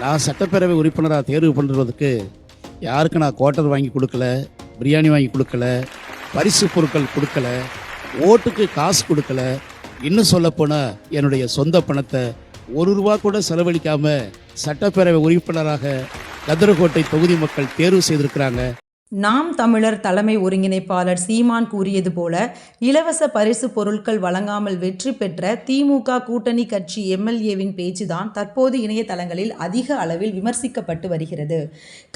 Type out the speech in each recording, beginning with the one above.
நான் சட்டப்பேரவை உறுப்பினராக தேர்வு பண்ணுறதுக்கு யாருக்கு நான் குவார்ட்டர் வாங்கி கொடுக்கல பிரியாணி வாங்கி கொடுக்கல பரிசு பொருட்கள் கொடுக்கல ஓட்டுக்கு காசு கொடுக்கல இன்னும் சொல்லப்போனால் என்னுடைய சொந்த பணத்தை ஒரு ரூபா கூட செலவழிக்காமல் சட்டப்பேரவை உறுப்பினராக கதிரகோட்டை தொகுதி மக்கள் தேர்வு செய்திருக்கிறாங்க. நாம் தமிழர் தலைமை ஒருங்கிணைப்பாளர் சீமான் கூறியது போல இலவச பரிசு பொருட்கள் வழங்காமல் வெற்றி பெற்ற திமுக கூட்டணி கட்சி எம்எல்ஏவின் பேச்சுதான் தற்போது இணையதளங்களில் அதிக அளவில் விமர்சிக்கப்பட்டு வருகிறது.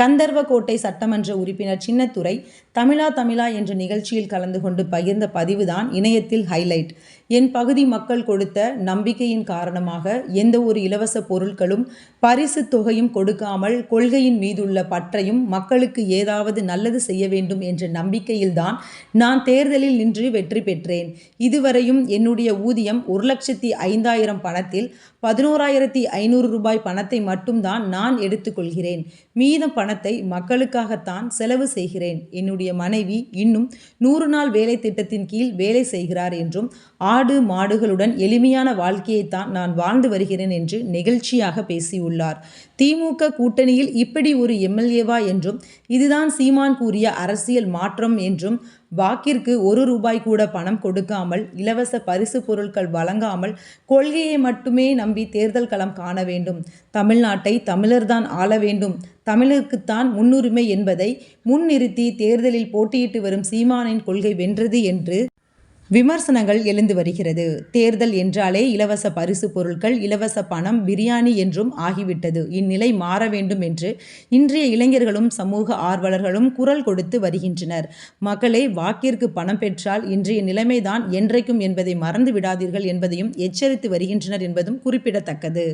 கந்தர்வக்கோட்டை சட்டமன்ற உறுப்பினர் சின்னத்துறை தமிழா தமிழா என்ற நிகழ்ச்சியில் கலந்து கொண்டு பகிர்ந்த பதிவுதான் இணையத்தில் ஹைலைட். என் பகுதி மக்கள் கொடுத்த நம்பிக்கையின் காரணமாக எந்த ஒரு இலவச பொருட்களும் பரிசு தொகையும் கொடுக்காமல் கொள்கையின் மீதுள்ள பற்றையும் மக்களுக்கு ஏதாவது நல்ல நல்லது செய்ய வேண்டும் என்ற நம்பிக்கையில்தான் நான் தேர்தலில் நின்று வெற்றி பெற்றேன். இதுவரையும் என்னுடைய ஊதியம் ஒரு லட்சத்தி ஐந்தாயிரம் பணத்தில் பதினோராயிரத்தி ஐநூறு ரூபாய் பணத்தை மட்டும்தான் நான் எடுத்துக்கொள்கிறேன். மீதம் பணத்தை மக்களுக்காகத்தான் செலவு செய்கிறேன். என்னுடைய மனைவி இன்னும் நூறு நாள் வேலை திட்டத்தின் கீழ் வேலை செய்கிறார் என்றும் ஆடு மாடுகளுடன் எளிமையான வாழ்க்கையைத்தான் நான் வாழ்ந்து வருகிறேன் என்று நெகிழ்ச்சியாக பேசியுள்ளார். திமுக கூட்டணியில் இப்படி ஒரு எம்எல்ஏவா என்றும் இதுதான் சீமான் சீமான் கூறிய அரசியல் மாற்றம் என்றும் வாக்கிற்கு ஒரு ரூபாய் கூட பணம் கொடுக்காமல் இலவச பரிசு பொருட்கள் வழங்காமல் கொள்கையை மட்டுமே நம்பி தேர்தல் களம் காண வேண்டும். தமிழ்நாட்டை தமிழர்தான் ஆள வேண்டும். தமிழருக்குத்தான் முன்னுரிமை என்பதை முன்னிறுத்தி தேர்தலில் போட்டியிட்டு வரும் சீமானின் கொள்கை வென்றது என்று விமர்சனங்கள் எழுந்து வருகிறது. தேர்தல் என்றாலே இலவச பரிசு பொருட்கள் இலவச பணம் பிரியாணி என்றும் ஆகிவிட்டது. இந்நிலை மாற வேண்டும் என்று இன்றைய இளைஞர்களும் சமூக ஆர்வலர்களும் குரல் கொடுத்து வருகின்றனர். மக்களே வாக்கிற்கு பணம் பெற்றால் இன்றைய நிலைமைதான் என்றைக்கும் என்பதை மறந்து விடாதீர்கள் என்பதையும் எச்சரித்து வருகின்றனர் என்பதும் குறிப்பிடத்தக்கது.